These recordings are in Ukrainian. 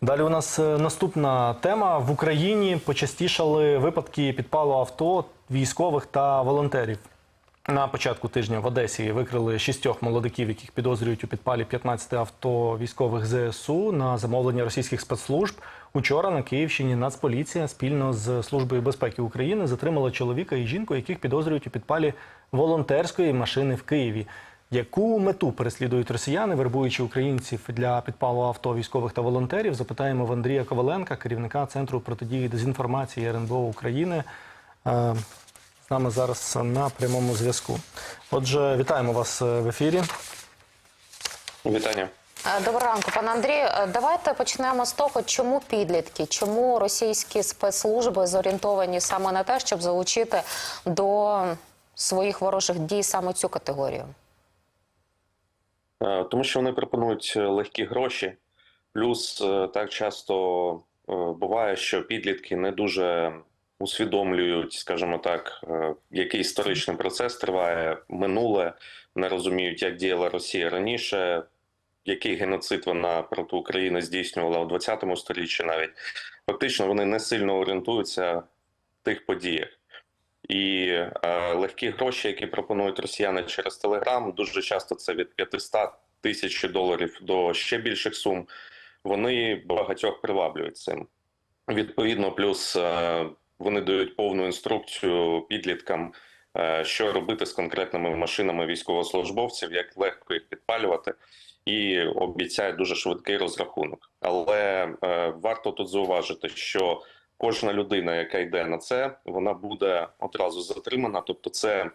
Далі у нас е, наступна тема. В Україні почастішали випадки підпалу авто військових та волонтерів. На початку тижня в Одесі викрили шістьох молодиків, яких підозрюють у підпалі 15 авто військових ЗСУ на замовлення російських спецслужб. Учора на Київщині Нацполіція спільно з Службою безпеки України затримала чоловіка і жінку, яких підозрюють у підпалі волонтерської машини в Києві. Яку мету переслідують росіяни, вербуючи українців для підпалу авто військових та волонтерів? Запитаємо в Андрія Коваленка, керівника центру протидії дезінформації РНБО України. Е, З нами зараз на прямому зв'язку. Отже, вітаємо вас е, в ефірі. Вітання. Е, Доброго ранку, пане Андрію. Давайте почнемо з того, чому підлітки, чому російські спецслужби зорієнтовані саме на те, щоб залучити до своїх ворожих дій саме цю категорію. Е, Тому що вони пропонують е, легкі гроші. Плюс е, так часто буває, що підлітки не дуже усвідомлюють, скажімо так, який історичний процес триває минуле, не розуміють, як діяла Росія раніше, який геноцид вона проти України здійснювала у 20 сторіччі навіть. Фактично вони не сильно орієнтуються в тих подіях. І е, легкі гроші, які пропонують росіяни через Телеграм, дуже часто це від 500 тисяч доларів до ще більших сум. Вони багатьох приваблюють цим. Відповідно, плюс е, вони дають повну інструкцію підліткам, е, що робити з конкретними машинами військовослужбовців, як легко їх підпалювати, і обіцяють дуже швидкий розрахунок. Але е, варто тут зауважити, що кожна людина, яка йде на це, вона буде одразу затримана. Тобто, це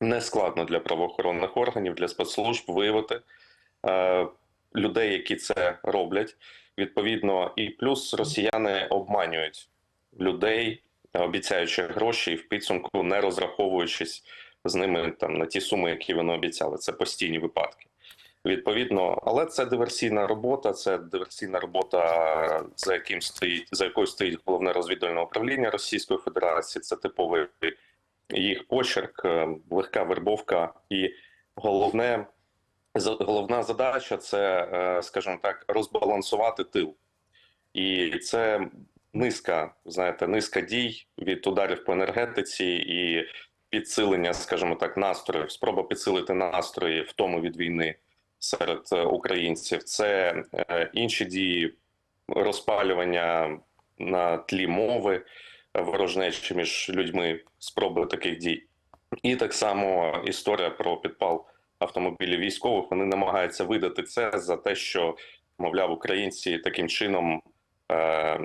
не складно для правоохоронних органів, для спецслужб виявити е, людей, які це роблять. Відповідно, і плюс росіяни обманюють людей, обіцяючи гроші, і в підсумку не розраховуючись з ними там на ті суми, які вони обіцяли. Це постійні випадки. Відповідно, але це диверсійна робота. Це диверсійна робота, за яким стоїть за якою стоїть головне розвідувальне управління Російської Федерації. Це типовий їх почерк, е, легка вербовка, і головне головна задача це, е, скажімо так, розбалансувати тил. І це низка, знаєте, низка дій від ударів по енергетиці і підсилення, скажімо так, настроїв, спроба підсилити настрої в тому від війни серед е, українців. Це е, інші дії розпалювання на тлі мови, ворожнечі між людьми, спроби таких дій. І так само історія про підпал автомобілів військових. Вони намагаються видати це за те, що мовляв українці таким чином е,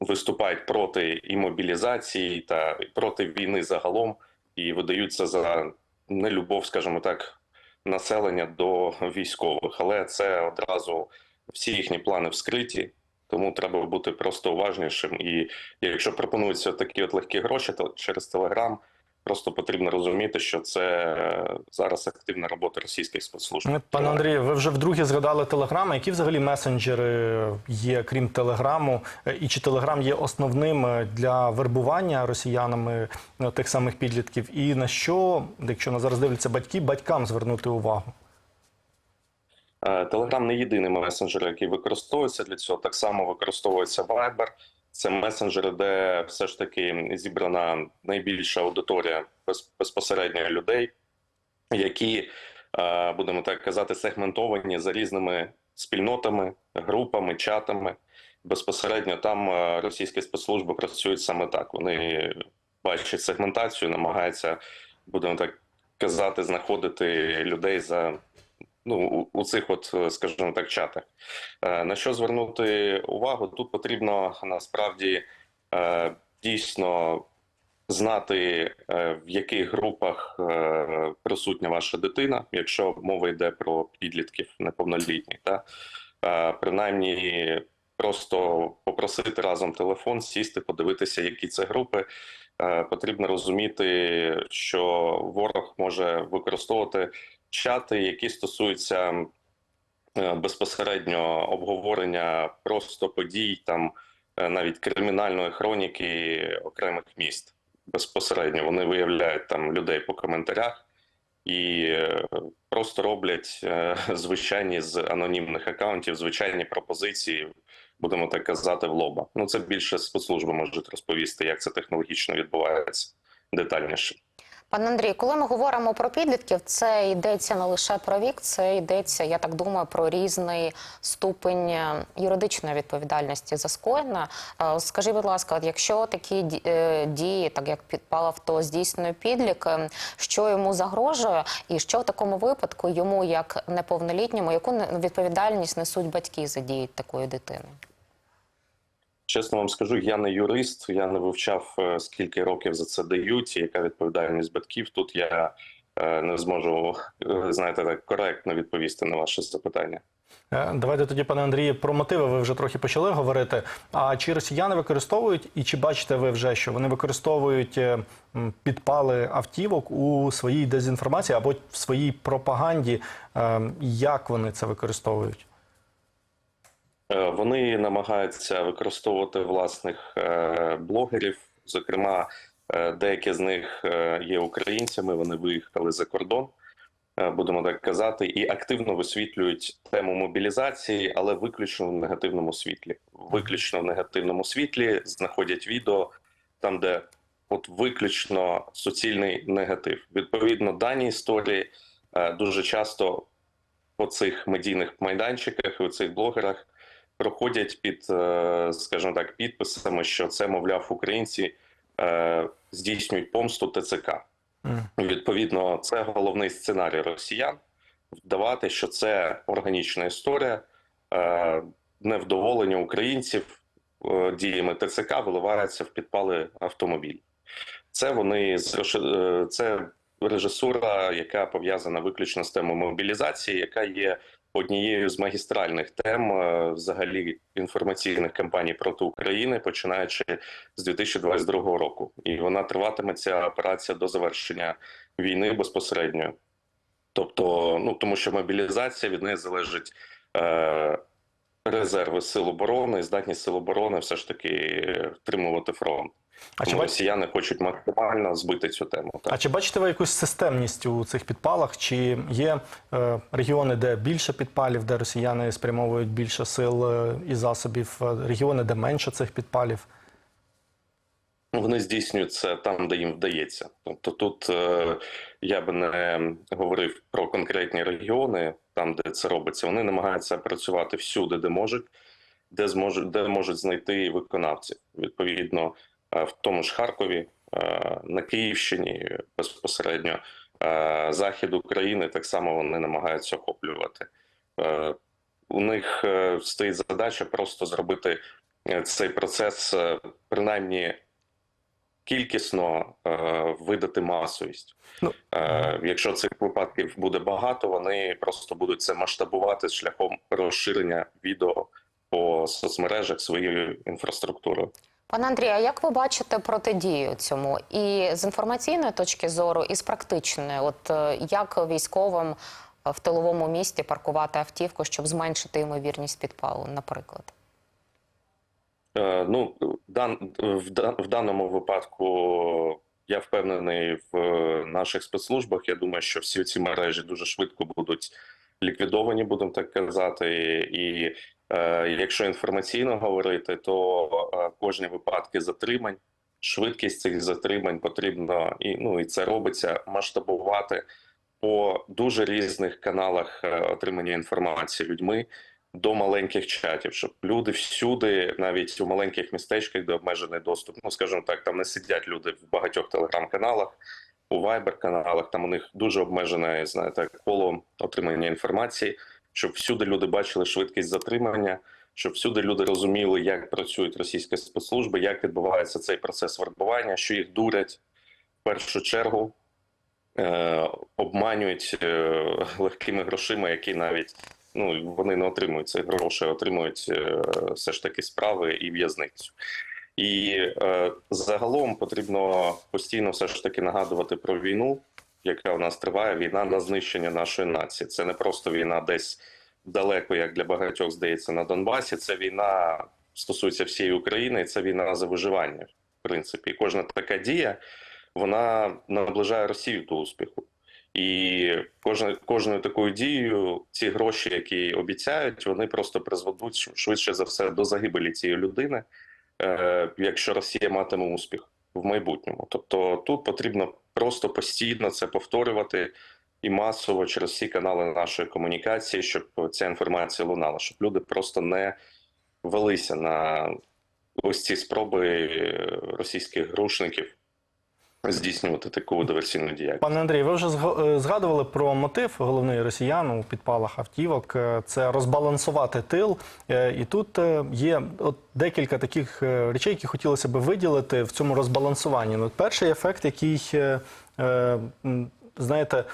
виступають проти і мобілізації та проти війни загалом, і видаються за нелюбов, скажімо так, населення до військових. Але це одразу всі їхні плани вскриті. Тому треба бути просто уважнішим. І якщо пропонуються такі от легкі гроші, то через Телеграм просто потрібно розуміти, що це е, зараз активна робота російських спецслужб. Е, Пане Андрію, ви вже вдруге згадали Телеграм. Які взагалі месенджери є, крім Телеграму? Е, І чи Телеграм є основним для вербування росіянами тих самих підлітків? І на що, якщо нас зараз дивляться батьки, батькам звернути увагу? Telegram не єдиний месенджер, який використовується для цього. Так само використовується Viber. Це месенджери, де все ж таки зібрана найбільша аудиторія без- безпосередньо людей, які, е, будемо так казати, сегментовані за різними спільнотами, групами, чатами. Безпосередньо там е, російські спецслужби працюють саме так. Вони бачать сегментацію, намагаються, будемо так казати, знаходити людей за ну, у- цих, от, е, скажімо так, чатах. Е, На що звернути увагу? Тут потрібно насправді е, дійсно знати, в яких групах присутня ваша дитина, якщо мова йде про підлітків неповнолітніх. Та? Принаймні, просто попросити разом телефон, сісти, подивитися, які це групи. Потрібно розуміти, що ворог може використовувати чати, які стосуються е, безпосередньо обговорення просто подій, там е, навіть кримінальної хроніки окремих міст. Безпосередньо вони виявляють там людей по коментарях і е, просто роблять звичайні з анонімних акаунтів, звичайні пропозиції будемо так казати, в лоба. Ну це більше спецслужби можуть розповісти, як це технологічно відбувається детальніше. Пане Андрій, коли ми говоримо про підлітків, це йдеться не лише про вік, це йдеться, я так думаю, про різний ступень е, юридичної відповідальності за скоєне. Е, Скажіть, будь ласка, якщо такі е, дії, так як підпал авто, здійснює підлік, що йому загрожує, і що в такому випадку йому, як неповнолітньому, яку відповідальність несуть батьки за дії такої дитини? Чесно вам скажу, я не юрист, я не вивчав е, скільки років за це дають, і яка відповідальність батьків. Тут я е, не зможу е, знаєте так коректно відповісти на ваше запитання. Давайте тоді, пане Андрію, про мотиви ви вже трохи почали говорити. А чи росіяни використовують, і чи бачите ви вже, що вони використовують підпали автівок у своїй дезінформації або в своїй пропаганді? Як вони це використовують? Е, Вони намагаються використовувати власних е, блогерів. Зокрема, е, деякі з них є українцями. Вони виїхали за кордон, будемо так казати, і активно висвітлюють тему мобілізації, але виключно в негативному світлі. Виключно в негативному світлі знаходять відео там, де от виключно суцільний негатив. Відповідно, дані історії дуже часто по цих медійних майданчиках у цих блогерах проходять під, е, скажімо так, підписами, що це, мовляв, українці е, здійснюють помсту ТЦК. Мгм. Відповідно, це головний сценарій росіян вдавати, що це органічна історія, е, невдоволення українців діями ТЦК виливається в підпали автомобіль. Це вони це режисура, яка пов'язана виключно з темою мобілізації, яка є однією з магістральних тем е, взагалі інформаційних кампаній проти України, починаючи з 2022 року, і вона триватиме ця операція до завершення війни безпосередньо. Тобто, ну тому що мобілізація від неї залежить е, резерви сил оборони, здатність сил оборони все ж таки втримувати фронт. А чи, Тому бач... росіяни хочуть максимально збити цю тему. Так. а чи бачите ви якусь системність у цих підпалах? Чи є е, регіони, де більше підпалів, де росіяни спрямовують більше сил е, і засобів, е, регіони, де менше цих підпалів? Вони здійснюють це там, де їм вдається. Тобто тут е, я би не говорив про конкретні регіони, там де це робиться. Вони намагаються працювати всюди, де можуть, де зможуть, де можуть знайти виконавців. Відповідно, в тому ж Харкові, е, на Київщині безпосередньо, е, захід України так само вони намагаються охоплювати. Е, У них е, стоїть задача просто зробити е, цей процес е, принаймні кількісно е, видати масовість. Ну, Е, якщо цих випадків буде багато, вони просто будуть це масштабувати шляхом розширення відео по соцмережах своєю інфраструктурою. Пане Андрію, а як ви бачите протидію цьому і з інформаційної точки зору, і з практичної, от е, як військовим е, в тиловому місті паркувати автівку, щоб зменшити ймовірність підпалу, наприклад? Е, Ну, в, в даному випадку я впевнений в наших спецслужбах. Я думаю, що всі ці мережі дуже швидко будуть ліквідовані, будемо так казати. І якщо інформаційно говорити, то е, кожні випадки затримань, швидкість цих затримань потрібно і ну і це робиться масштабувати по дуже різних каналах е, отримання інформації людьми до маленьких чатів, щоб люди всюди, навіть у маленьких містечках, де обмежений доступ, ну скажімо так, там не сидять люди в багатьох телеграм-каналах, у вайбер-каналах. Там у них дуже обмежене знаєте, коло отримання інформації, щоб всюди люди бачили швидкість затримання, щоб всюди люди розуміли, як працюють російські спецслужби, як відбувається цей процес вербування, що їх дурять в першу чергу. Е, обманюють е, легкими грошима, які навіть ну вони не отримують цих грошей, отримують е, все ж таки справи і в'язницю. І е, загалом потрібно постійно все ж таки нагадувати про війну, яка у нас триває. Війна на знищення нашої нації. Це не просто війна десь далеко, як для багатьох здається, на Донбасі. Це війна стосується всієї України, і це війна за виживання. В принципі, і кожна така дія вона наближає Росію до успіху. І кожна, кожною такою дією ці гроші, які обіцяють, вони просто призведуть швидше за все до загибелі цієї людини, е, якщо Росія матиме успіх в майбутньому. Тобто тут потрібно просто постійно це повторювати і масово через всі канали нашої комунікації, щоб ця інформація лунала, щоб люди просто не велися на ось ці спроби е, російських грушників здійснювати таку диверсійну діяльність. Пане Андрій, ви вже е, згадували про мотив головний росіян у підпалах автівок. Е, Це розбалансувати тил. Е, І тут є от декілька таких речей, які хотілося б виділити в цьому розбалансуванні. Ну, перший ефект, який, знаєте,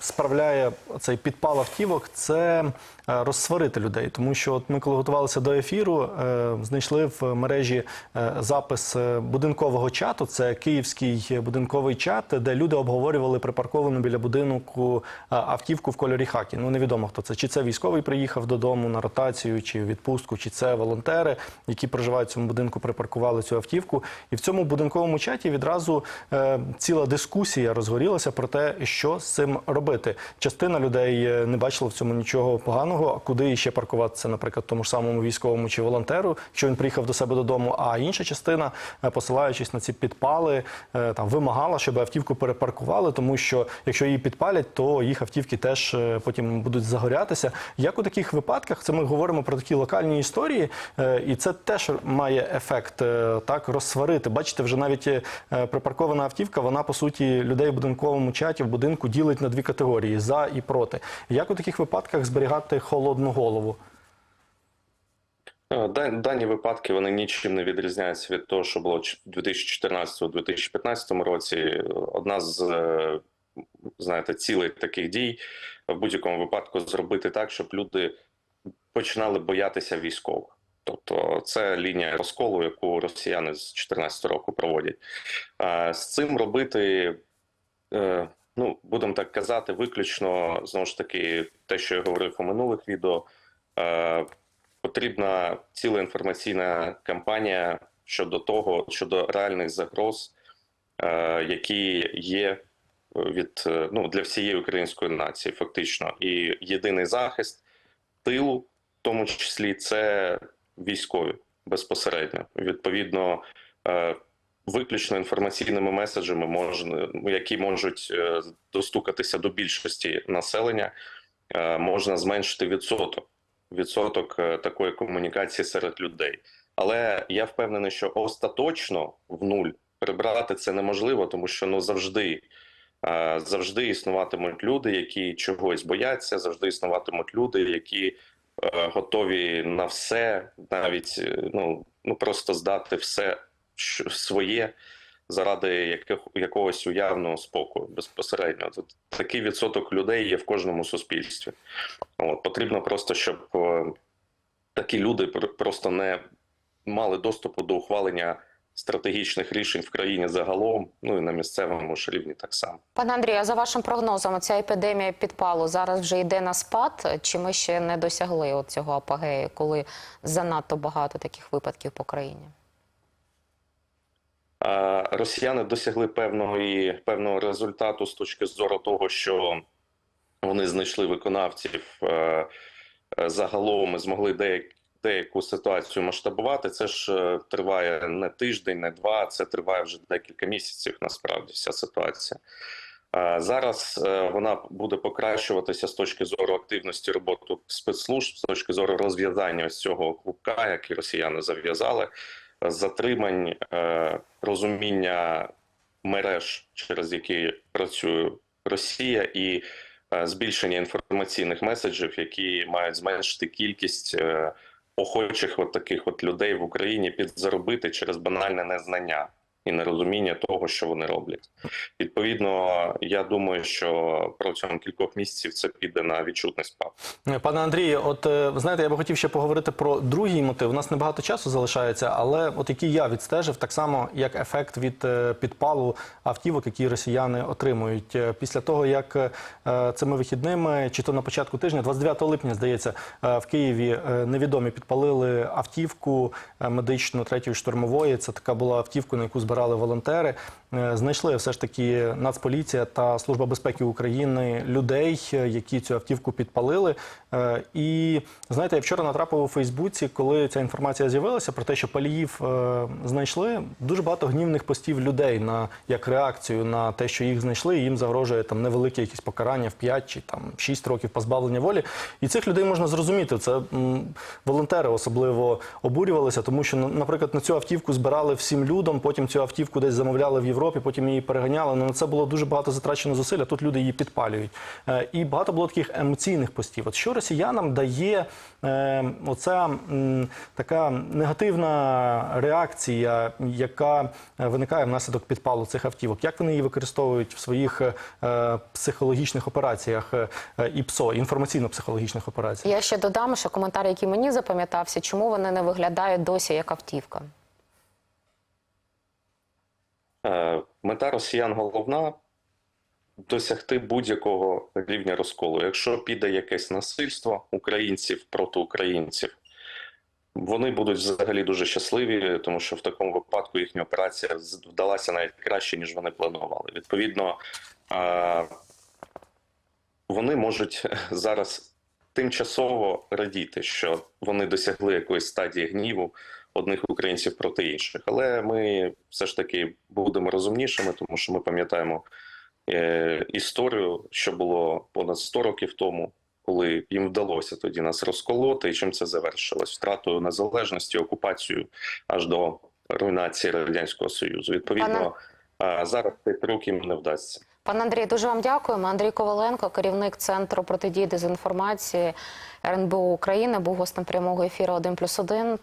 справляє цей підпал автівок, це е, розсварити людей. Тому що от ми, коли готувалися до ефіру, е, знайшли в мережі е, запис е, будинкового чату. Це київський будинковий чат, де люди обговорювали припарковану біля будинку е, автівку в кольорі хакі. Ну невідомо хто це. Чи це військовий приїхав додому на ротацію, чи відпустку, чи це волонтери, які проживають в цьому будинку, припаркували цю автівку. І в цьому будинковому чаті відразу е, ціла дискусія розгорілася про те, що з цим робити. Частина людей е, не бачила в цьому нічого поганого. Куди ще паркуватися, наприклад, тому ж самому військовому чи волонтеру, якщо він приїхав до себе додому. А інша частина, е, посилаючись на ці підпали, е, там вимагала, щоб автівку перепаркували, тому що якщо її підпалять, то їх автівки теж потім будуть загорятися. Як у таких випадках, це ми говоримо про такі локальні історії, і це теж має ефект так розсварити. Бачите, вже навіть припаркована автівка, вона по суті людей в будинковому чаті в будинку ділить на дві категорії за і проти. Як у таких випадках зберігати холодну голову? Е, Дані випадки вони нічим не відрізняються від того, що було в 2014-2015 році. Одна з е, знаєте, цілей таких дій в будь-якому випадку зробити так, щоб люди починали боятися військових. Тобто це лінія розколу, яку росіяни з 2014 року проводять. З цим робити, е, ну будемо так казати, виключно знову ж таки, те, що я говорив у минулих відео. е, Потрібна ціла інформаційна кампанія щодо того, щодо реальних загроз, е, які є від е, ну для всієї української нації, фактично, і єдиний захист тилу, в тому числі, це військові безпосередньо. Відповідно, е, виключно інформаційними меседжами можна, які можуть е, достукатися до більшості населення, е, можна зменшити відсоток відсоток е, такої комунікації серед людей. Але я впевнений, що остаточно в нуль прибрати це неможливо, тому що ну завжди, завжди існуватимуть люди, які чогось бояться, завжди існуватимуть люди, які готові на все, навіть ну, ну просто здати все своє заради яких, якогось уявного спокою безпосередньо. Тут такий відсоток людей є в кожному суспільстві. От, потрібно просто, щоб е, такі люди пр- просто не мали доступу до ухвалення стратегічних рішень в країні загалом, ну і на місцевому ж рівні так само. Пане Андрію, а за вашим прогнозом, ця епідемія підпалу зараз вже йде на спад? Чи ми ще не досягли цього апогею, коли занадто багато таких випадків по країні? Росіяни досягли певного і певного результату з точки зору того, що вони знайшли виконавців загалом і змогли деяк, деяку ситуацію масштабувати. Це ж е, триває не тиждень, не два. Це триває вже декілька місяців. Насправді вся ситуація. Зараз е, вона буде покращуватися з точки зору активності роботи спецслужб, з точки зору розв'язання ось цього клубка, який росіяни зав'язали, затримань, е, розуміння мереж, через які працює Росія, і е, збільшення інформаційних меседжів, які мають зменшити кількість е, охочих от таких от людей в Україні підзаробити через банальне незнання і нерозуміння того, що вони роблять. Відповідно, я думаю, що протягом кількох місяців це піде на відчутний спад. Е, Пане Андрію, от е, знаєте, я би хотів ще поговорити про другий мотив. У нас небагато часу залишається, але от який я відстежив, так само як ефект від е, підпалу автівок, які росіяни отримують після того, як цими вихідними, чи то на початку тижня, 29 липня, здається, в Києві невідомі підпалили автівку медичну третьої штурмової. Це така була автівка, на яку збирали збирали волонтери. Е, Знайшли все ж таки Нацполіція та Служба безпеки України людей, е, які цю автівку підпалили. Е, І знаєте, я вчора натрапив у Фейсбуці, коли ця інформація з'явилася про те, що паліїв знайшли. Дуже багато гнівних постів людей на як реакцію на те, що їх знайшли. і Їм загрожує там невелике якісь покарання в 5 чи там 6 років позбавлення волі. І цих людей можна зрозуміти. Це м, волонтери особливо обурювалися, тому що, наприклад, на цю автівку збирали всім людям, потім цю автівку десь замовляли в Європі, потім її переганяли. Ну на це було дуже багато затрачено зусиль, а тут люди її підпалюють. Е, І багато було таких емоційних постів. От що росіянам дає е, оця м, така негативна реакція, яка виникає внаслідок підпалу цих автівок? Як вони її використовують в своїх е, психологічних операціях е, е, ІПСО, інформаційно-психологічних операціях? Я ще додам, що коментар, який мені запам'ятався, чому вони не виглядають досі як автівка. Е, Мета росіян головна досягти будь-якого рівня розколу. Якщо піде якесь насильство українців проти українців, вони будуть взагалі дуже щасливі, тому що в такому випадку їхня операція вдалася навіть краще, ніж вони планували. Відповідно, вони можуть зараз тимчасово радіти, що вони досягли якоїсь стадії гніву одних українців проти інших. Але ми все ж таки будемо розумнішими, тому що ми пам'ятаємо е, історію, що було понад 100 років тому, коли їм вдалося тоді нас розколоти, і чим це завершилось втратою незалежності, окупацією аж до руйнації радянського союзу. Відповідно, а зараз цей трюк їм не вдасться. Пане Андрій, дуже вам дякуємо. Андрій Коваленко, керівник центру протидії дезінформації РНБУ України, був гостем прямого ефіру 1+,1.